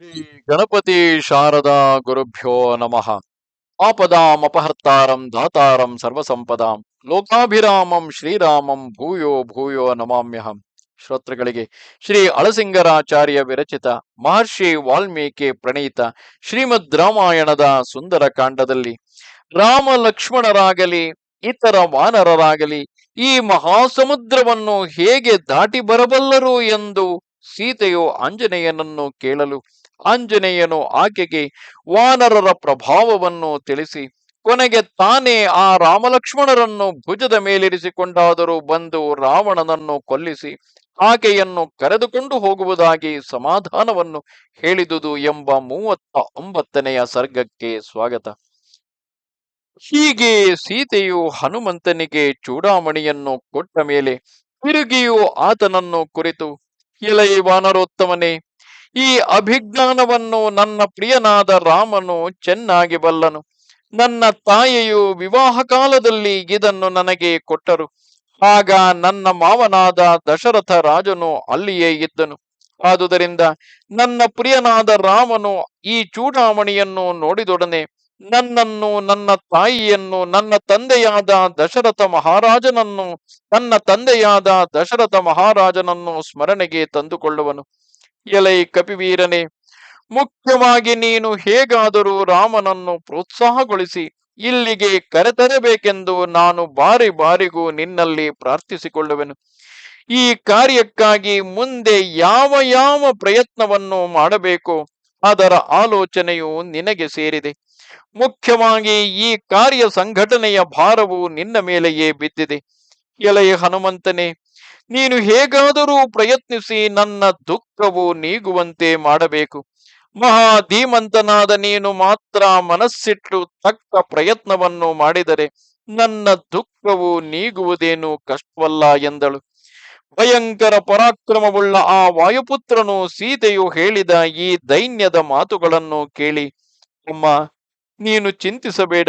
ಶ್ರೀ ಗಣಪತಿ ಶಾರದಾ ಗುರುಭ್ಯೋ ನಮಃ. ಆಪದಾಂ ಅಪಹರ್ತಾರಂ ದಾತಾರಂ ಸರ್ವಸಂಪದಾಂ. ಲೋಕಾಭಿರಾಮಂ ಶ್ರೀರಾಮಂ ಭೂಯೋ ಭೂಯೋ ನಮಾಮ್ಯಹಂ. ಶ್ರೋತೃಗಳಿಗೆ, ಶ್ರೀ ಅಳಸಿಂಗರಾಚಾರ್ಯ ವಿರಚಿತ ಮಹರ್ಷಿ ವಾಲ್ಮೀಕಿ ಪ್ರಣೀತ ಶ್ರೀಮದ್ ರಾಮಾಯಣದ ಸುಂದರ ಕಾಂಡದಲ್ಲಿ, ರಾಮ ಲಕ್ಷ್ಮಣರಾಗಲಿ, ಇತರ ವಾನರರಾಗಲಿ, ಈ ಮಹಾಸಮುದ್ರವನ್ನು ಹೇಗೆ ದಾಟಿ ಬರಬಲ್ಲರು ಎಂದು ಸೀತೆಯು ಆಂಜನೇಯನನ್ನು ಕೇಳಲು ಆಂಜನೇಯನು ಆಕೆಗೆ ವಾನರರ ಪ್ರಭಾವವನ್ನು ತಿಳಿಸಿ, ಕೊನೆಗೆ ತಾನೇ ಆ ರಾಮಲಕ್ಷ್ಮಣರನ್ನು ಭುಜದ ಮೇಲಿರಿಸಿಕೊಂಡಾದರೂ ಬಂದು ರಾವಣನನ್ನು ಕೊಲ್ಲಿಸಿ ಆಕೆಯನ್ನು ಕರೆದುಕೊಂಡು ಹೋಗುವುದಾಗಿ ಸಮಾಧಾನವನ್ನು ಹೇಳಿದುದು ಎಂಬ ಮೂವತ್ತ ಒಂಬತ್ತನೆಯ ಸರ್ಗಕ್ಕೆ ಸ್ವಾಗತ. ಹೀಗೆ ಸೀತೆಯು ಹನುಮಂತನಿಗೆ ಚೂಡಾಮಣಿಯನ್ನು ಕೊಟ್ಟ ಮೇಲೆ ತಿರುಗಿಯು ಆತನನ್ನು ಕುರಿತು, ಎಲೈ ವಾನರೋತ್ತಮನೇ ಈ ಅಭಿಜ್ಞಾನವನ್ನು ನನ್ನ ಪ್ರಿಯನಾದ ರಾಮನು ಚೆನ್ನಾಗಿ ಬಲ್ಲನು. ನನ್ನ ತಾಯಿಯು ವಿವಾಹ ಕಾಲದಲ್ಲಿ ಇದನ್ನು ನನಗೆ ಕೊಟ್ಟರು. ಆಗ ನನ್ನ ಮಾವನಾದ ದಶರಥ ರಾಜನು ಅಲ್ಲಿಯೇ ಇದ್ದನು. ಆದುದರಿಂದ ನನ್ನ ಪ್ರಿಯನಾದ ರಾಮನು ಈ ಚೂಡಾಮಣಿಯನ್ನು ನೋಡಿದೊಡನೆ ನನ್ನನ್ನು, ನನ್ನ ತಾಯಿಯನ್ನು, ನನ್ನ ತಂದೆಯಾದ ದಶರಥ ಮಹಾರಾಜನನ್ನು, ನನ್ನ ತಂದೆಯಾದ ದಶರಥ ಮಹಾರಾಜನನ್ನು ಸ್ಮರಣೆಗೆ ತಂದುಕೊಳ್ಳುವನು. ಎಲೈ ಕಪಿವೀರನೇ, ಮುಖ್ಯವಾಗಿ ನೀನು ಹೇಗಾದರೂ ರಾಮನನ್ನು ಪ್ರೋತ್ಸಾಹಗೊಳಿಸಿ, ಇಲ್ಲಿಗೆ ಕರೆತರಬೇಕೆಂದು ನಾನು ಬಾರಿ ಬಾರಿಗೂ ನಿನ್ನಲ್ಲಿ ಪ್ರಾರ್ಥಿಸಿಕೊಳ್ಳುವೆನು. ಈ ಕಾರ್ಯಕ್ಕಾಗಿ ಮುಂದೆ ಯಾವ ಯಾವ ಪ್ರಯತ್ನವನ್ನು ಮಾಡಬೇಕೋ, ಅದರ ಆಲೋಚನೆಯು ನಿನಗೆ ಸೇರಿದೆ. ಮುಖ್ಯವಾಗಿ ಈ ಕಾರ್ಯ ಸಂಘಟನೆಯ ಭಾರವು ನಿನ್ನ ಮೇಲೆಯೇ ಬಿದ್ದಿದೆ. ಎಲೆಯ ಹನುಮಂತನೇ ನೀನು ಹೇಗಾದರೂ ಪ್ರಯತ್ನಿಸಿ ನನ್ನ ದುಃಖವು ನೀಗುವಂತೆ ಮಾಡಬೇಕು. ಮಹಾ ಧೀಮಂತನಾದ ನೀನು ಮಾತ್ರ ಮನಸ್ಸಿಟ್ಟು ತಕ್ಕ ಪ್ರಯತ್ನವನ್ನು ಮಾಡಿದರೆ ನನ್ನ ದುಃಖವು ನೀಗುವುದೇನು ಕಷ್ಟವಲ್ಲ ಎಂದಳು. ಭಯಂಕರ ಪರಾಕ್ರಮವುಳ್ಳ ಆ ವಾಯುಪುತ್ರನು ಸೀತೆಯು ಹೇಳಿದ ಈ ದೈನ್ಯದ ಮಾತುಗಳನ್ನು ಕೇಳಿ, ಅಮ್ಮ, ನೀನು ಚಿಂತಿಸಬೇಡ.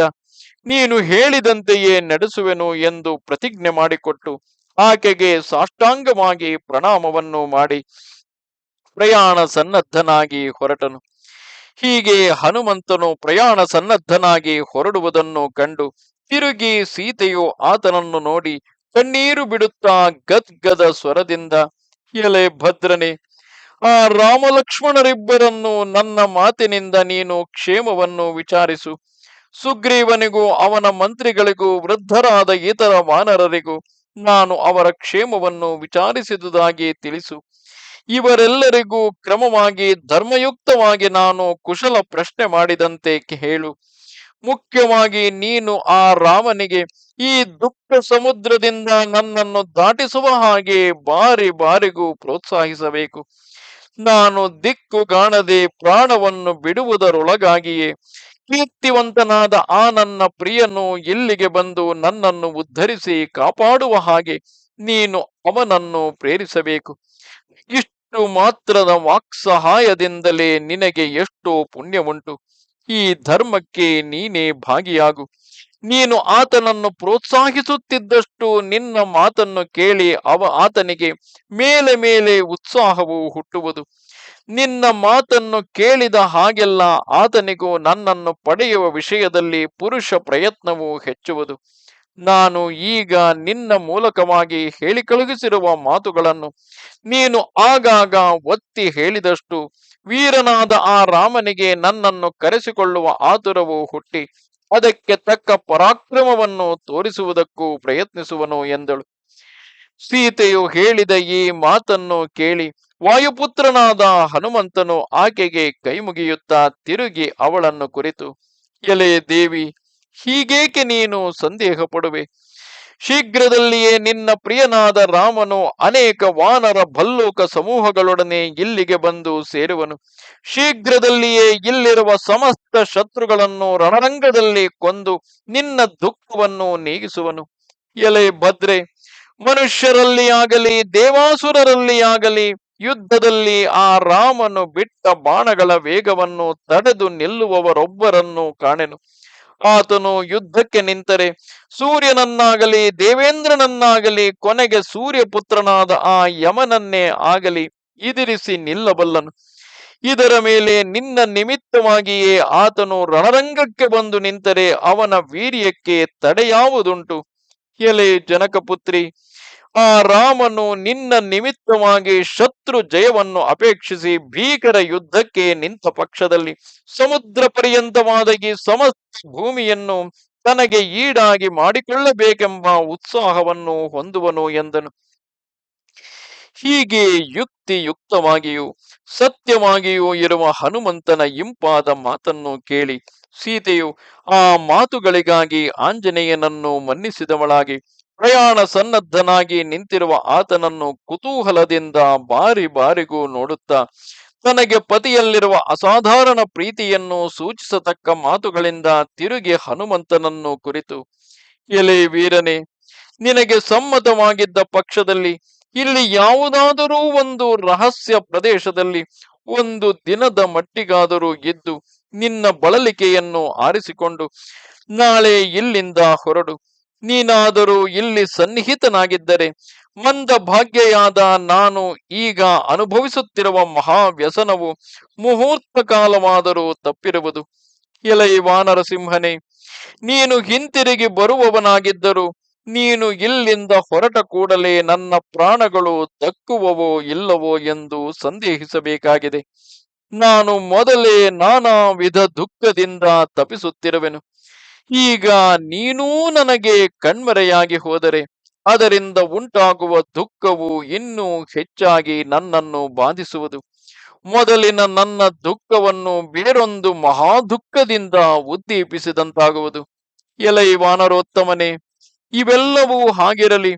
ನೀನು ಹೇಳಿದಂತೆಯೇ ನಡೆಸುವೆನು ಎಂದು ಪ್ರತಿಜ್ಞೆ ಮಾಡಿಕೊಟ್ಟು ಆಕೆಗೆ ಸಾಷ್ಟಾಂಗವಾಗಿ ಪ್ರಣಾಮವನ್ನು ಮಾಡಿ ಪ್ರಯಾಣ ಸನ್ನದ್ಧನಾಗಿ ಹೊರಟನು. ಹೀಗೆ ಹನುಮಂತನು ಪ್ರಯಾಣ ಸನ್ನದ್ಧನಾಗಿ ಹೊರಡುವುದನ್ನು ಕಂಡು ತಿರುಗಿ ಸೀತೆಯು ಆತನನ್ನು ನೋಡಿ ಕಣ್ಣೀರು ಬಿಡುತ್ತಾ ಗದ್ಗದ ಸ್ವರದಿಂದ, ಎಲೆ ಭದ್ರನೆ, ಆ ರಾಮಲಕ್ಷ್ಮಣರಿಬ್ಬರನ್ನು ನನ್ನ ಮಾತಿನಿಂದ ನೀನು ಕ್ಷೇಮವನ್ನು ವಿಚಾರಿಸು. ಸುಗ್ರೀವನಿಗೂ ಅವನ ಮಂತ್ರಿಗಳಿಗೂ ವೃದ್ಧರಾದ ಇತರ ವಾನರರಿಗೂ ನಾನು ಅವರ ಕ್ಷೇಮವನ್ನು ವಿಚಾರಿಸಿದುದಾಗಿ ತಿಳಿಸು. ಇವರೆಲ್ಲರಿಗೂ ಕ್ರಮವಾಗಿ ಧರ್ಮಯುಕ್ತವಾಗಿ ನಾನು ಕುಶಲ ಪ್ರಶ್ನೆ ಮಾಡಿದಂತೆ ಹೇಳು. ಮುಖ್ಯವಾಗಿ ನೀನು ಆ ರಾಮನಿಗೆ ಈ ದುಃಖ ಸಮುದ್ರದಿಂದ ನನ್ನನ್ನು ದಾಟಿಸುವ ಹಾಗೆ ಬಾರಿ ಬಾರಿಗೂ ಪ್ರೋತ್ಸಾಹಿಸಬೇಕು. ನಾನು ದಿಕ್ಕು ಕಾಣದೆ ಪ್ರಾಣವನ್ನು ಬಿಡುವುದರೊಳಗಾಗಿಯೇ ಕೀರ್ತಿವಂತನಾದ ಆ ನನ್ನ ಪ್ರಿಯನು ಇಲ್ಲಿಗೆ ಬಂದು ನನ್ನನ್ನು ಉದ್ಧರಿಸಿ ಕಾಪಾಡುವ ಹಾಗೆ ನೀನು ಅವನನ್ನು ಪ್ರೇರಿಸಬೇಕು. ಇಷ್ಟು ಮಾತ್ರದ ವಾಕ್ಸಹಾಯದಿಂದಲೇ ನಿನಗೆ ಎಷ್ಟು ಪುಣ್ಯವುಂಟು. ಈ ಧರ್ಮಕ್ಕೆ ನೀನೇ ಭಾಗಿಯಾಗು. ನೀನು ಆತನನ್ನು ಪ್ರೋತ್ಸಾಹಿಸುತ್ತಿದ್ದಷ್ಟು ನಿನ್ನ ಮಾತನ್ನು ಕೇಳಿ ಅವ ಆತನಿಗೆ ಮೇಲೆ ಮೇಲೆ ಉತ್ಸಾಹವು ಹುಟ್ಟುವುದು. ನಿನ್ನ ಮಾತನ್ನು ಕೇಳಿದ ಹಾಗೆಲ್ಲ ಆತನಿಗೂ ನನ್ನನ್ನು ಪಡೆಯುವ ವಿಷಯದಲ್ಲಿ ಪುರುಷ ಪ್ರಯತ್ನವು ಹೆಚ್ಚುವುದು. ನಾನು ಈಗ ನಿನ್ನ ಮೂಲಕವಾಗಿ ಹೇಳಿ ಕಳುಹಿಸಿರುವ ಮಾತುಗಳನ್ನು ನೀನು ಆಗಾಗ ಒತ್ತಿ ಹೇಳಿದಷ್ಟು ವೀರನಾದ ಆ ರಾಮನಿಗೆ ನನ್ನನ್ನು ಕರೆಸಿಕೊಳ್ಳುವ ಆತುರವು ಹುಟ್ಟಿ ಅದಕ್ಕೆ ತಕ್ಕ ಪರಾಕ್ರಮವನ್ನು ತೋರಿಸುವುದಕ್ಕೂ ಪ್ರಯತ್ನಿಸುವನು ಎಂದಳು. ಸೀತೆಯು ಹೇಳಿದ ಈ ಮಾತನ್ನು ಕೇಳಿ ವಾಯುಪುತ್ರನಾದ ಹನುಮಂತನು ಆಕೆಗೆ ಕೈ ಮುಗಿಯುತ್ತಾ ತಿರುಗಿ ಅವಳನ್ನು ಕುರಿತು, ಎಲೆ ದೇವಿ, ಹೀಗೇಕೆ ನೀನು ಸಂದೇಹ ಪಡುವೆ ಶೀಘ್ರದಲ್ಲಿಯೇ ನಿನ್ನ ಪ್ರಿಯನಾದ ರಾಮನು ಅನೇಕ ವಾನರ ಭಲ್ಲೂಕ ಸಮೂಹಗಳೊಡನೆ ಇಲ್ಲಿಗೆ ಬಂದು ಸೇರುವನು. ಶೀಘ್ರದಲ್ಲಿಯೇ ಇಲ್ಲಿರುವ ಸಮಸ್ತ ಶತ್ರುಗಳನ್ನು ರಣರಂಗದಲ್ಲಿ ಕೊಂದು ನಿನ್ನ ದುಃಖವನ್ನು ನೀಗಿಸುವನು. ಎಲೆ ಭದ್ರೆ, ಮನುಷ್ಯರಲ್ಲಿ ಆಗಲಿ, ದೇವಾಸುರರಲ್ಲಿ ಆಗಲಿ ಯುದ್ಧದಲ್ಲಿ ಆ ರಾಮನು ಬಿಟ್ಟ ಬಾಣಗಳ ವೇಗವನ್ನು ತಡೆದು ನಿಲ್ಲುವವರೊಬ್ಬರನ್ನು ಕಾಣೆನು. ಆತನು ಯುದ್ಧಕ್ಕೆ ನಿಂತರೆ ಸೂರ್ಯನನ್ನಾಗಲಿ ದೇವೇಂದ್ರನನ್ನಾಗಲಿ ಕೊನೆಗೆ ಸೂರ್ಯಪುತ್ರನಾದ ಆ ಯಮನನ್ನೇ ಆಗಲಿ ಇದಿರಿಸಿ ನಿಲ್ಲಬಲ್ಲನು. ಇದರ ಮೇಲೆ ನಿನ್ನ ನಿಮಿತ್ತವಾಗಿಯೇ ಆತನು ರಣರಂಗಕ್ಕೆ ಬಂದು ನಿಂತರೆ ಅವನ ವೀರ್ಯಕ್ಕೆ ತಡೆಯಾವುದುಂಟು. ಎಲೆ ಜನಕಪುತ್ರಿ ಆ ರಾಮನು ನಿನ್ನ ನಿಮಿತ್ತವಾಗಿ ಶತ್ರು ಜಯವನ್ನು ಅಪೇಕ್ಷಿಸಿ ಭೀಕರ ಯುದ್ಧಕ್ಕೆ ನಿಂತ ಪಕ್ಷದಲ್ಲಿ ಸಮುದ್ರ ಪರ್ಯಂತವಾದ ಸಮಸ್ತ ಭೂಮಿಯನ್ನು ತನಗೆ ಈಡಾಗಿ ಮಾಡಿಕೊಳ್ಳಬೇಕೆಂಬ ಉತ್ಸಾಹವನ್ನು ಹೊಂದುವನು ಎಂದನು. ಹೀಗೆ ಯುಕ್ತಿಯುಕ್ತವಾಗಿಯೂ ಸತ್ಯವಾಗಿಯೂ ಇರುವ ಹನುಮಂತನ ಇಂಪಾದ ಮಾತನ್ನು ಕೇಳಿ ಸೀತೆಯು ಆ ಮಾತುಗಳಿಗಾಗಿ ಆಂಜನೇಯನನ್ನು ಮನ್ನಿಸಿದವಳಾಗಿ ಪ್ರಯಾಣ ಸನ್ನದ್ಧನಾಗಿ ನಿಂತಿರುವ ಆತನನ್ನು ಕುತೂಹಲದಿಂದ ಬಾರಿ ಬಾರಿಗೂ ನೋಡುತ್ತಾ, ತನಗೆ ಪತಿಯಲ್ಲಿರುವ ಅಸಾಧಾರಣ ಪ್ರೀತಿಯನ್ನು ಸೂಚಿಸತಕ್ಕ ಮಾತುಗಳಿಂದ ತಿರುಗಿ ಹನುಮಂತನನ್ನು ಕುರಿತು, ಎಲೆ ವೀರನೆ, ನಿನಗೆ ಸಮ್ಮತವಾಗಿದ್ದ ಪಕ್ಷದಲ್ಲಿ ಇಲ್ಲಿ ಯಾವುದಾದರೂ ಒಂದು ರಹಸ್ಯ ಪ್ರದೇಶದಲ್ಲಿ ಒಂದು ದಿನದ ಮಟ್ಟಿಗಾದರೂ ಇದ್ದು ನಿನ್ನ ಬಳಲಿಕೆಯನ್ನು ಆರಿಸಿಕೊಂಡು ನಾಳೆ ಇಲ್ಲಿಂದ ಹೊರಡು. ನೀನಾದರೂ ಇಲ್ಲಿ ಸನ್ನಿಹಿತನಾಗಿದ್ದರೆ ಮಂದ ಭಾಗ್ಯೆಯಾದ ನಾನು ಈಗ ಅನುಭವಿಸುತ್ತಿರುವ ಮಹಾವ್ಯಸನವು ಮುಹೂರ್ತ ಕಾಲವಾದರೂ ತಪ್ಪಿರುವುದು. ಎಲೈ ವಾನರಸಿಂಹನೇ, ನೀನು ಹಿಂತಿರುಗಿ ಬರುವವನಾಗಿದ್ದರೂ ನೀನು ಇಲ್ಲಿಂದ ಹೊರಟ ಕೂಡಲೇ ನನ್ನ ಪ್ರಾಣಗಳು ದಕ್ಕುವವೋ ಇಲ್ಲವೋ ಎಂದು ಸಂದೇಹಿಸಬೇಕಾಗಿದೆ. ನಾನು ಮೊದಲೇ ನಾನಾ ವಿಧ ದುಃಖದಿಂದ ತಪಿಸುತ್ತಿರುವೆನು ಈಗ ನೀನೂ ನನಗೆ ಕಣ್ಮರೆಯಾಗಿ ಹೋದರೆ, ಅದರಿಂದ ಉಂಟಾಗುವ ದುಃಖವು ಇನ್ನೂ ಹೆಚ್ಚಾಗಿ ನನ್ನನ್ನು ಬಾಧಿಸುವುದು. ಮೊದಲಿನ ನನ್ನ ದುಃಖವನ್ನು ಬೇರೊಂದು ಮಹಾ ದುಃಖದಿಂದ ಉದ್ದೀಪಿಸಿದಂತಾಗುವುದು. ಎಲೈ ವಾನರೋತ್ತಮನೇ, ಇವೆಲ್ಲವೂ ಹಾಗಿರಲಿ.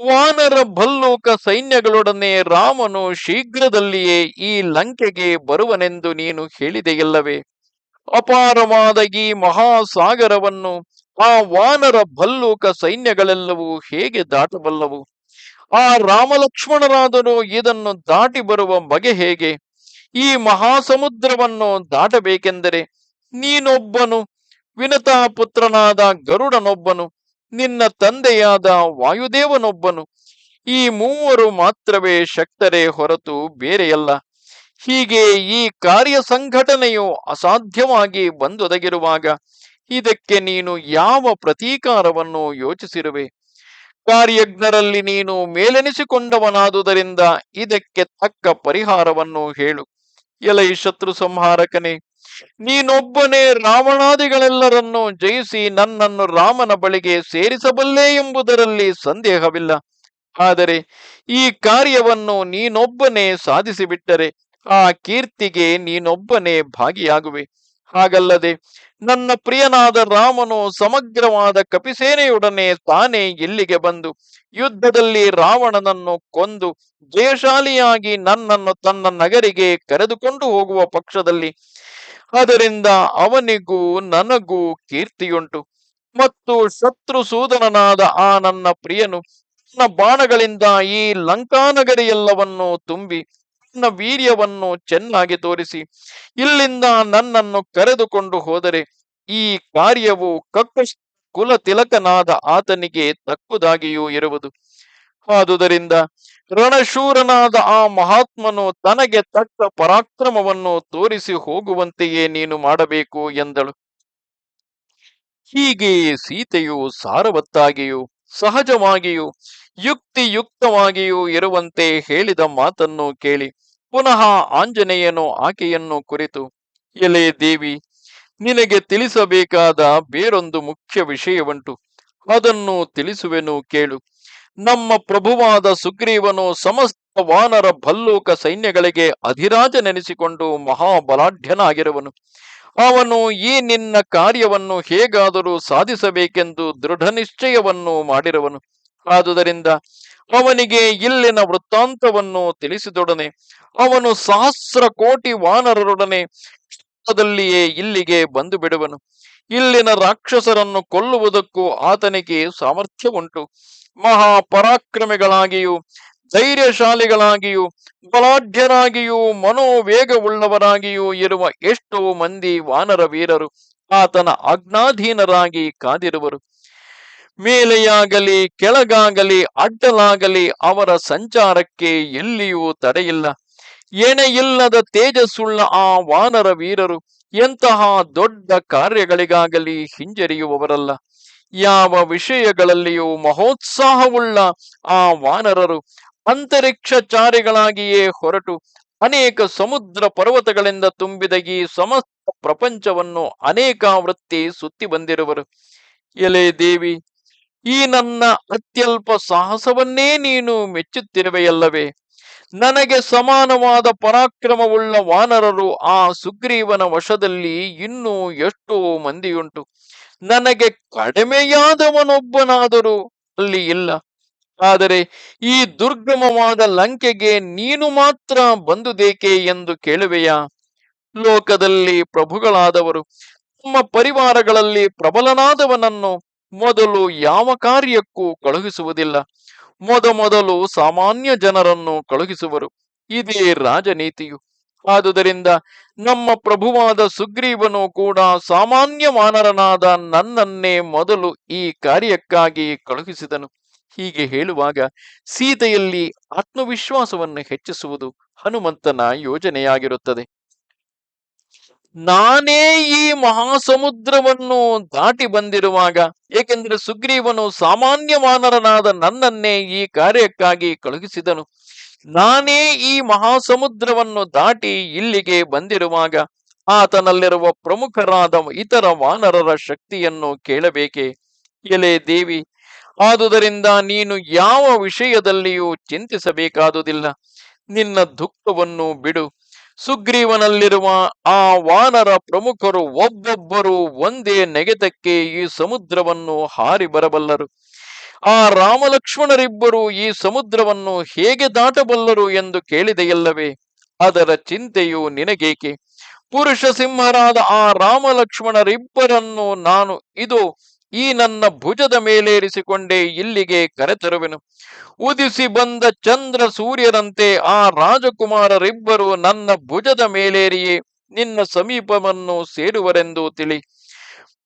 ವಾನರ ಭಲ್ಲೂಕ ಸೈನ್ಯಗಳೊಡನೆ ರಾಮನು ಶೀಘ್ರದಲ್ಲಿಯೇ ಈ ಲಂಕೆಗೆ ಬರುವನೆಂದು ನೀನು ಹೇಳಿದೆಯಲ್ಲವೇ? ಅಪಾರವಾದ ಈ ಮಹಾಸಾಗರವನ್ನು ಆ ವಾನರ ಭಲ್ಲೂಕ ಸೈನ್ಯಗಳೆಲ್ಲವೂ ಹೇಗೆ ದಾಟಬಲ್ಲವು? ಆ ರಾಮಲಕ್ಷ್ಮಣರಾದರೂ ಇದನ್ನು ದಾಟಿ ಬರುವ ಬಗೆ ಹೇಗೆ? ಈ ಮಹಾಸಮುದ್ರವನ್ನು ದಾಟಬೇಕೆಂದರೆ ನೀನೊಬ್ಬನು ವಿನತಾ ಪುತ್ರನಾದ ಗರುಡನೊಬ್ಬನು, ನಿನ್ನ ತಂದೆಯಾದ ವಾಯುದೇವನೊಬ್ಬನು. ಈ ಮೂವರು ಮಾತ್ರವೇ ಶಕ್ತರೇ ಹೊರತು ಬೇರೆಯಲ್ಲ. ಹೀಗೆ ಈ ಕಾರ್ಯ ಸಂಘಟನೆಯು ಅಸಾಧ್ಯವಾಗಿ ಬಂದೊದಗಿರುವಾಗ ಇದಕ್ಕೆ ನೀನು ಯಾವ ಪ್ರತೀಕಾರವನ್ನು ಯೋಚಿಸಿರುವೆ? ಕಾರ್ಯಜ್ಞರಲ್ಲಿ ನೀನು ಮೇಲೆನಿಸಿಕೊಂಡವನಾದುದರಿಂದ ಇದಕ್ಕೆ ತಕ್ಕ ಪರಿಹಾರವನ್ನು ಹೇಳು. ಎಲೈ ಶತ್ರು ಸಂಹಾರಕನೇ, ನೀನೊಬ್ಬನೇ ರಾವಣಾದಿಗಳೆಲ್ಲರನ್ನು ಜಯಿಸಿ ನನ್ನನ್ನು ರಾಮನ ಬಳಿಗೆ ಸೇರಿಸಬಲ್ಲೆ ಎಂಬುದರಲ್ಲಿ ಸಂದೇಹವಿಲ್ಲ. ಆದರೆ ಈ ಕಾರ್ಯವನ್ನು ನೀನೊಬ್ಬನೇ ಸಾಧಿಸಿಬಿಟ್ಟರೆ ಆ ಕೀರ್ತಿಗೆ ನೀನೊಬ್ಬನೇ ಭಾಗಿಯಾಗುವೆ. ಹಾಗಲ್ಲದೆ ನನ್ನ ಪ್ರಿಯನಾದ ರಾಮನು ಸಮಗ್ರವಾದ ಕಪಿಸೇನೆಯೊಡನೆ ತಾನೇ ಇಲ್ಲಿಗೆ ಬಂದು ಯುದ್ಧದಲ್ಲಿ ರಾವಣನನ್ನು ಕೊಂದು ಜಯಶಾಲಿಯಾಗಿ ನನ್ನನ್ನು ತನ್ನ ನಗರಿಗೆ ಕರೆದುಕೊಂಡು ಹೋಗುವ ಪಕ್ಷದಲ್ಲಿ ಅದರಿಂದ ಅವನಿಗೂ ನನಗೂ ಕೀರ್ತಿಯುಂಟು. ಮತ್ತು ಶತ್ರು ಸೂದನನಾದ ಆ ನನ್ನ ಪ್ರಿಯನು ತನ್ನ ಬಾಣಗಳಿಂದ ಈ ಲಂಕಾನಗರಿಯೆಲ್ಲವನ್ನು ತುಂಬಿ ನನ್ನ ವೀರ್ಯವನ್ನು ಚೆನ್ನಾಗಿ ತೋರಿಸಿ, ಇಲ್ಲಿಂದ ನನ್ನನ್ನು ಕರೆದುಕೊಂಡು ಹೋದರೆ ಈ ಕಾರ್ಯವು ಕಕ್ಕ ಕುಲ ತಿಲಕನಾದ ಆತನಿಗೆ ತಕ್ಕುದಾಗಿಯೂ ಇರುವುದು. ಆದುದರಿಂದ ರಣಶೂರನಾದ ಆ ಮಹಾತ್ಮನು ತನಗೆ ತಕ್ಕ ಪರಾಕ್ರಮವನ್ನು ತೋರಿಸಿ ಹೋಗುವಂತೆಯೇ ನೀನು ಮಾಡಬೇಕು ಎಂದಳು. ಹೀಗೆ ಸೀತೆಯು ಸಾರವತ್ತಾಗಿಯೂ, ಸಹಜವಾಗಿಯೂ, ಯುಕ್ತಿಯುಕ್ತವಾಗಿಯೂ ಇರುವಂತೆ ಹೇಳಿದ ಮಾತನ್ನು ಕೇಳಿ ಪುನಃ ಆಂಜನೇಯನು ಆಕೆಯನ್ನು ಕುರಿತು, ಎಲೆ ದೇವಿ, ನಿನಗೆ ತಿಳಿಸಬೇಕಾದ ಬೇರೊಂದು ಮುಖ್ಯ ವಿಷಯವುಂಟು. ಅದನ್ನು ತಿಳಿಸುವೆನು ಕೇಳು. ನಮ್ಮ ಪ್ರಭುವಾದ ಸುಗ್ರೀವನು ಸಮಸ್ತ ವಾನರ ಭಲ್ಲೂಕ ಸೈನ್ಯಗಳಿಗೆ ಅಧಿರಾಜನೆನಿಸಿಕೊಂಡು ಮಹಾಬಲಾಢ್ಯನಾಗಿರುವನು. ಅವನು ಈ ನಿನ್ನ ಕಾರ್ಯವನ್ನು ಹೇಗಾದರೂ ಸಾಧಿಸಬೇಕೆಂದು ದೃಢ ನಿಶ್ಚಯವನ್ನು ಮಾಡಿರುವನು. ಆದುದರಿಂದ ಅವನಿಗೆ ಇಲ್ಲಿನ ವೃತ್ತಾಂತವನ್ನು ತಿಳಿಸಿದೊಡನೆ, ಅವನು ಸಹಸ್ರ ಕೋಟಿ ವಾನರರೊಡನೆ ಕ್ಷಣದಲ್ಲಿಯೇ ಇಲ್ಲಿಗೆ ಬಂದು ಬಿಡುವನು. ಇಲ್ಲಿನ ರಾಕ್ಷಸರನ್ನು ಕೊಲ್ಲುವುದಕ್ಕೂ ಆತನಿಗೆ ಸಾಮರ್ಥ್ಯ ಉಂಟು ಮಹಾಪರಾಕ್ರಮಿಗಳಾಗಿಯೂ, ಧೈರ್ಯಶಾಲಿಗಳಾಗಿಯೂ, ಬಲಾಢ್ಯರಾಗಿಯೂ, ಮನೋವೇಗವುಳ್ಳವರಾಗಿಯೂ ಇರುವ ಎಷ್ಟೋ ಮಂದಿ ವಾನರ ವೀರರು ಆತನ ಅಜ್ಞಾಧೀನರಾಗಿ ಕಾದಿರುವರು. ಮೇಲೆಯಾಗಲಿ, ಕೆಳಗಾಗಲಿ, ಅಡ್ಡಲಾಗಲಿ ಅವರ ಸಂಚಾರಕ್ಕೆ ಎಲ್ಲಿಯೂ ತಡೆಯಿಲ್ಲ. ಎಣೆಯಿಲ್ಲದ ತೇಜಸ್ಸುಳ್ಳ ಆ ವಾನರ ವೀರರು ಎಂತಹ ದೊಡ್ಡ ಕಾರ್ಯಗಳಿಗಾಗಲಿ ಹಿಂಜರಿಯುವವರಲ್ಲ. ಯಾವ ವಿಷಯಗಳಲ್ಲಿಯೂ ಮಹೋತ್ಸಾಹವುಳ್ಳ ಆ ವಾನರರು ಅಂತರಿಕ್ಷಚಾರಿಗಳಾಗಿಯೇ ಹೊರಟು ಅನೇಕ ಸಮುದ್ರ ಪರ್ವತಗಳಿಂದ ತುಂಬಿದ ಈ ಸಮಸ್ತ ಪ್ರಪಂಚವನ್ನು ಅನೇಕ ವೃತ್ತಿ ಸುತ್ತಿ ಬಂದಿರುವರು. ಎಲೆ ದೇವಿ ಈ ನನ್ನ ಅತ್ಯಲ್ಪ ಸಾಹಸವನ್ನೇ ನೀನು ಮೆಚ್ಚುತ್ತಿರುವೆಯಲ್ಲವೇ? ನನಗೆ ಸಮಾನವಾದ ಪರಾಕ್ರಮವುಳ್ಳ ವಾನರರು ಆ ಸುಗ್ರೀವನ ವಶದಲ್ಲಿ ಇನ್ನೂ ಎಷ್ಟೋ ಮಂದಿಯುಂಟು. ನನಗೆ ಕಡಿಮೆಯಾದವನೊಬ್ಬನಾದರೂ ಅಲ್ಲಿ ಇಲ್ಲ. ಆದರೆ ಈ ದುರ್ಗಮವಾದ ಲಂಕೆಗೆ ನೀನು ಮಾತ್ರ ಬಂದುದೇಕೆ ಎಂದು ಕೇಳುವೆಯಾ? ಲೋಕದಲ್ಲಿ ಪ್ರಭುಗಳಾದವರು, ತಮ್ಮ ಪರಿವಾರಗಳಲ್ಲಿ ಪ್ರಬಲನಾದವನನ್ನು ಮೊದಲು ಯಾವ ಕಾರ್ಯಕ್ಕೂ ಕಳುಹಿಸುವುದಿಲ್ಲ. ಮೊದಮೊದಲು ಸಾಮಾನ್ಯ ಜನರನ್ನು ಕಳುಹಿಸುವರು. ಇದೇ ರಾಜನೀತಿಯು. ಆದುದರಿಂದ ನಮ್ಮ ಪ್ರಭುವಾದ ಸುಗ್ರೀವನು ಕೂಡ ಸಾಮಾನ್ಯ ಮಾನರನಾದ ನನ್ನನ್ನೇ ಮೊದಲು ಈ ಕಾರ್ಯಕ್ಕಾಗಿ ಕಳುಹಿಸಿದನು. ಹೀಗೆ ಹೇಳುವಾಗ ಸೀತೆಯಲ್ಲಿ ಆತ್ಮವಿಶ್ವಾಸವನ್ನು ಹೆಚ್ಚಿಸುವುದು ಹನುಮಂತನ ಯೋಜನೆಯಾಗಿರುತ್ತದೆ. ನಾನೇ ಈ ಮಹಾಸಮುದ್ರವನ್ನು ದಾಟಿ ಬಂದಿರುವಾಗ, ಏಕೆಂದರೆ ಸುಗ್ರೀವನು ಸಾಮಾನ್ಯ ಮಾನರನಾದ ನನ್ನನ್ನೇ ಈ ಕಾರ್ಯಕ್ಕಾಗಿ ಕಳುಹಿಸಿದನು. ನಾನೇ ಈ ಮಹಾಸಮುದ್ರವನ್ನು ದಾಟಿ ಇಲ್ಲಿಗೆ ಬಂದಿರುವಾಗ, ಆತನಲ್ಲಿರುವ ಪ್ರಮುಖರಾದ ಇತರ ವಾನರರ ಶಕ್ತಿಯನ್ನು ಕೇಳಬೇಕೆ? ಎಲೆ ದೇವಿ, ಆದುದರಿಂದ ನೀನು ಯಾವ ವಿಷಯದಲ್ಲಿಯೂ ಚಿಂತಿಸಬೇಕಾದುದಿಲ್ಲ. ನಿನ್ನ ದುಃಖವನ್ನು ಬಿಡು. ಸುಗ್ರೀವನಲ್ಲಿರುವ ಆ ವಾನರ ಪ್ರಮುಖರು ಒಬ್ಬೊಬ್ಬರು ಒಂದೇ ನೆಗೆತಕ್ಕೆ ಈ ಸಮುದ್ರವನ್ನು ಹಾರಿ ಬರಬಲ್ಲರು. ಆ ರಾಮಲಕ್ಷ್ಮಣರಿಬ್ಬರು ಈ ಸಮುದ್ರವನ್ನು ಹೇಗೆ ದಾಟಬಲ್ಲರು ಎಂದು ಕೇಳಿದೆಯಲ್ಲವೇ? ಅದರ ಚಿಂತೆಯು ನಿನಗೇಕೆ? ಪುರುಷ ಸಿಂಹರಾದ ಆ ರಾಮಲಕ್ಷ್ಮಣರಿಬ್ಬರನ್ನು ನಾನು, ಇದು ಈ ನನ್ನ ಭುಜದ ಮೇಲೇರಿಸಿಕೊಂಡೇ ಇಲ್ಲಿಗೆ ಕರೆತರುವೆನು. ಉದಿಸಿ ಬಂದ ಚಂದ್ರ ಸೂರ್ಯರಂತೆ ಆ ರಾಜಕುಮಾರರಿಬ್ಬರು ನನ್ನ ಭುಜದ ಮೇಲೇರಿಯೇ, ನಿನ್ನ ಸಮೀಪವನ್ನು ಸೇರುವರೆಂದು ತಿಳಿ.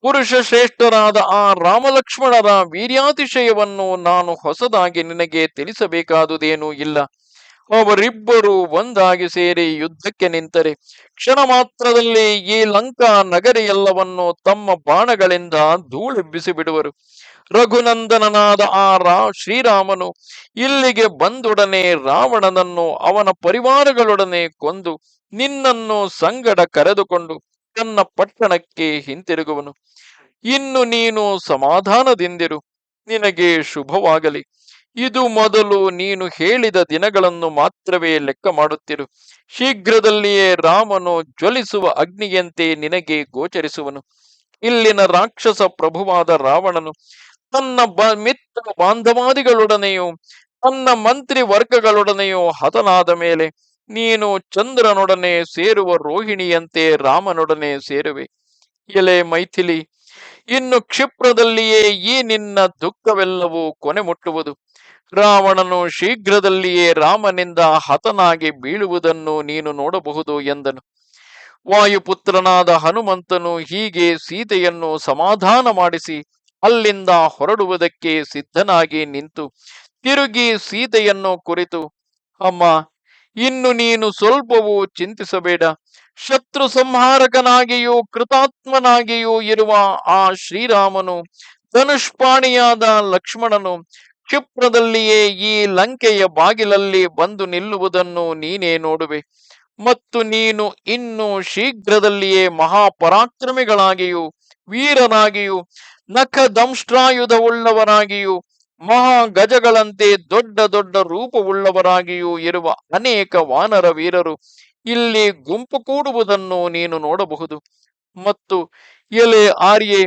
ಪುರುಷ ಶ್ರೇಷ್ಠರಾದ ಆ ರಾಮಲಕ್ಷ್ಮಣರ ವೀರ್ಯಾತಿಶಯವನ್ನು ನಾನು ಹೊಸದಾಗಿ ನಿನಗೆ ತಿಳಿಸಬೇಕಾದುದೇನೂ ಇಲ್ಲ. ಅವರಿಬ್ಬರು ಒಂದಾಗಿ ಸೇರಿ ಯುದ್ಧಕ್ಕೆ ನಿಂತರೆ. ಕ್ಷಣ ಮಾತ್ರದಲ್ಲಿ ಈ ಲಂಕಾ ನಗರಿಯೆಲ್ಲವನ್ನು ತಮ್ಮ ಬಾಣಗಳಿಂದ ಧೂಳೆಬ್ಬಿಸಿ ಬಿಡುವರು ರಘುನಂದನನಾದ ಆ ರಾ ಶ್ರೀರಾಮನು ಇಲ್ಲಿಗೆ ಬಂದೊಡನೆ ರಾವಣನನ್ನು ಅವನ ಪರಿವಾರಗಳೊಡನೆ ಕೊಂದು ನಿನ್ನನ್ನು ಸಂಗಡ ಕರೆದುಕೊಂಡು ತನ್ನ ಪಟ್ಟಣಕ್ಕೆ ಹಿಂತಿರುಗುವನು. ಇನ್ನು ನೀನು ಸಮಾಧಾನದಿಂದಿರು. ನಿನಗೆ ಶುಭವಾಗಲಿ. ಇದು ಮೊದಲು ನೀನು ಹೇಳಿದ ದಿನಗಳನ್ನು ಮಾತ್ರವೇ ಲೆಕ್ಕ ಮಾಡುತ್ತಿರು. ಶೀಘ್ರದಲ್ಲಿಯೇ ರಾಮನು ಜ್ವಲಿಸುವ ಅಗ್ನಿಯಂತೆ ನಿನಗೆ ಗೋಚರಿಸುವನು. ಇಲ್ಲಿನ ರಾಕ್ಷಸ ಪ್ರಭುವಾದ ರಾವಣನು ತನ್ನ ಮಿತ್ರ ಬಾಂಧವಾದಿಗಳೊಡನೆಯೂ ತನ್ನ ಮಂತ್ರಿ ವರ್ಗಗಳೊಡನೆಯೂ ಹತನಾದ ಮೇಲೆ ನೀನು ಚಂದ್ರನೊಡನೆ ಸೇರುವ ರೋಹಿಣಿಯಂತೆ ರಾಮನೊಡನೆ ಸೇರುವೆ. ಎಲೆ ಮೈಥಿಲಿ, ಇನ್ನು ಕ್ಷಿಪ್ರದಲ್ಲಿಯೇ ಈ ನಿನ್ನ ದುಃಖವೆಲ್ಲವೂ ಕೊನೆ ಮುಟ್ಟುವುದು. ರಾವಣನು ಶೀಘ್ರದಲ್ಲಿಯೇ ರಾಮನಿಂದ ಹತನಾಗಿ ಬೀಳುವುದನ್ನು ನೀನು ನೋಡಬಹುದು ಎಂದನು. ವಾಯುಪುತ್ರನಾದ ಹನುಮಂತನು ಹೀಗೆ ಸೀತೆಯನ್ನು ಸಮಾಧಾನ ಮಾಡಿಸಿ ಅಲ್ಲಿಂದ ಹೊರಡುವುದಕ್ಕೆ ಸಿದ್ಧನಾಗಿ ನಿಂತು ತಿರುಗಿ ಸೀತೆಯನ್ನು ಕುರಿತು, ಅಮ್ಮ, ಇನ್ನು ನೀನು ಸ್ವಲ್ಪವೂ ಚಿಂತಿಸಬೇಡ. ಶತ್ರು ಸಂಹಾರಕನಾಗಿಯೂ ಕೃತಾತ್ಮನಾಗಿಯೂ ಇರುವ ಆ ಶ್ರೀರಾಮನು ಧನುಷ್ಪಾಣಿಯಾದ ಲಕ್ಷ್ಮಣನು ಕ್ಷಿಪ್ರದಲ್ಲಿಯೇ ಈ ಲಂಕೆಯ ಬಾಗಿಲಲ್ಲಿ ಬಂದು ನಿಲ್ಲುವುದನ್ನು ನೀನೇ ನೋಡುವೆ. ಮತ್ತು ನೀನು ಇನ್ನು ಶೀಘ್ರದಲ್ಲಿಯೇ ಮಹಾಪರಾಕ್ರಮಿಗಳಾಗಿಯೂ, ವೀರನಾಗಿಯೂ ನಖ ದಂಷ್ಟ್ರಾಯುಧವುಳ್ಳವರಾಗಿಯೂ ಮಹಾ ಗಜಗಳಂತೆ ದೊಡ್ಡ ದೊಡ್ಡ ರೂಪವುಳ್ಳವರಾಗಿಯೂ ಇರುವ ಅನೇಕ ವಾನರ ವೀರರು ಇಲ್ಲಿ ಗುಂಪು ಕೂಡುವುದನ್ನು ನೀನು ನೋಡಬಹುದು. ಮತ್ತು ಎಲೆ, ಆರ್ಯೆ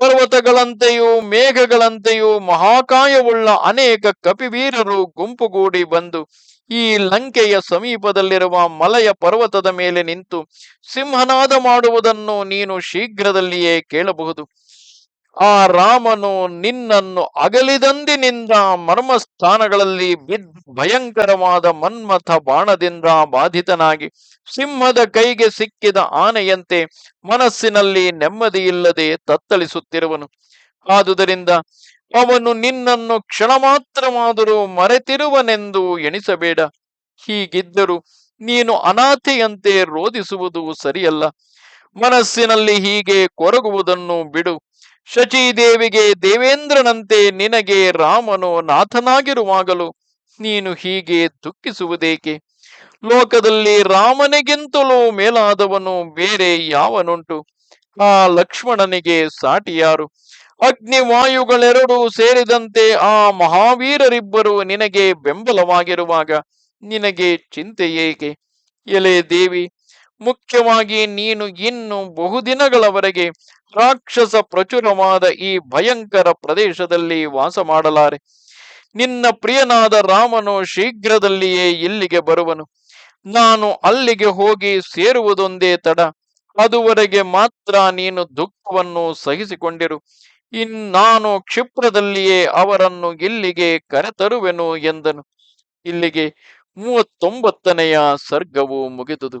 ಪರ್ವತಗಳಂತೆಯೂ ಮೇಘಗಳಂತೆಯೂ ಮಹಾಕಾಯವುಳ್ಳ ಅನೇಕ ಕಪಿವೀರರು ಗುಂಪುಗೂಡಿ ಬಂದು ಈ ಲಂಕೆಯ ಸಮೀಪದಲ್ಲಿರುವ ಮಲಯ ಪರ್ವತದ ಮೇಲೆ ನಿಂತು ಸಿಂಹನಾದ ಮಾಡುವುದನ್ನು ನೀನು ಶೀಘ್ರದಲ್ಲಿಯೇ ಕೇಳಬಹುದು. ಆ ರಾಮನು ನಿನ್ನನ್ನು ಅಗಲಿದಂದಿನಿಂದ ಮರ್ಮಸ್ಥಾನಗಳಲ್ಲಿ ಬಿದ್ ಭಯಂಕರವಾದ ಮನ್ಮಥ ಬಾಣದಿಂದ ಬಾಧಿತನಾಗಿ ಸಿಂಹದ ಕೈಗೆ ಸಿಕ್ಕಿದ ಆನೆಯಂತೆ ಮನಸ್ಸಿನಲ್ಲಿ ನೆಮ್ಮದಿಯಿಲ್ಲದೆ ತತ್ತಳಿಸುತ್ತಿರುವನು. ಆದುದರಿಂದ ಅವನು ನಿನ್ನನ್ನು ಕ್ಷಣ ಮಾತ್ರವಾದರೂ ಮರೆತಿರುವನೆಂದು ಎಣಿಸಬೇಡ. ಹೀಗಿದ್ದರೂ ನೀನು ಅನಾಥೆಯಂತೆ ರೋಧಿಸುವುದು ಸರಿಯಲ್ಲ. ಮನಸ್ಸಿನಲ್ಲಿ ಹೀಗೆ ಕೊರಗುವುದನ್ನು ಬಿಡು. ಶಚೀದೇವಿಗೆ ದೇವೇಂದ್ರನಂತೆ ನಿನಗೆ ರಾಮನು ನಾಥನಾಗಿರುವಾಗಲೂ ನೀನು ಹೀಗೆ ದುಃಖಿಸುವುದೇಕೆ? ಲೋಕದಲ್ಲಿ ರಾಮನಿಗಿಂತಲೂ ಮೇಲಾದವನು ಬೇರೆ ಯಾವನುಂಟು? ಆ ಲಕ್ಷ್ಮಣನಿಗೆ ಸಾಟಿಯಾರು. ಅಗ್ನಿವಾಯುಗಳೆರಡೂ ಸೇರಿದಂತೆ ಆ ಮಹಾವೀರರಿಬ್ಬರು ನಿನಗೆ ಬೆಂಬಲವಾಗಿರುವಾಗ ನಿನಗೆ ಚಿಂತೆ ಏಕೆ? ಎಲೆ ದೇವಿ ಮುಖ್ಯವಾಗಿ ನೀನು ಇನ್ನು ಬಹುದಿನಗಳವರೆಗೆ ರಾಕ್ಷಸ ಪ್ರಚುರವಾದ ಈ ಭಯಂಕರ ಪ್ರದೇಶದಲ್ಲಿ ವಾಸ ಮಾಡಲಾರೆ. ನಿನ್ನ ಪ್ರಿಯನಾದ ರಾಮನು ಶೀಘ್ರದಲ್ಲಿಯೇ ಇಲ್ಲಿಗೆ ಬರುವನು. ನಾನು ಅಲ್ಲಿಗೆ ಹೋಗಿ ಸೇರುವುದೊಂದೇ ತಡ. ಅದುವರೆಗೆ ಮಾತ್ರ ನೀನು ದುಃಖವನ್ನು ಸಹಿಸಿಕೊಂಡಿರು. ಇನ್ನಾನು ಕ್ಷಿಪ್ರದಲ್ಲಿಯೇ ಅವರನ್ನು ಇಲ್ಲಿಗೆ ಕರೆತರುವೆನು ಎಂದನು. ಇಲ್ಲಿಗೆ ಮೂವತ್ತೊಂಬತ್ತನೆಯ ಸರ್ಗವು ಮುಗಿದುದು.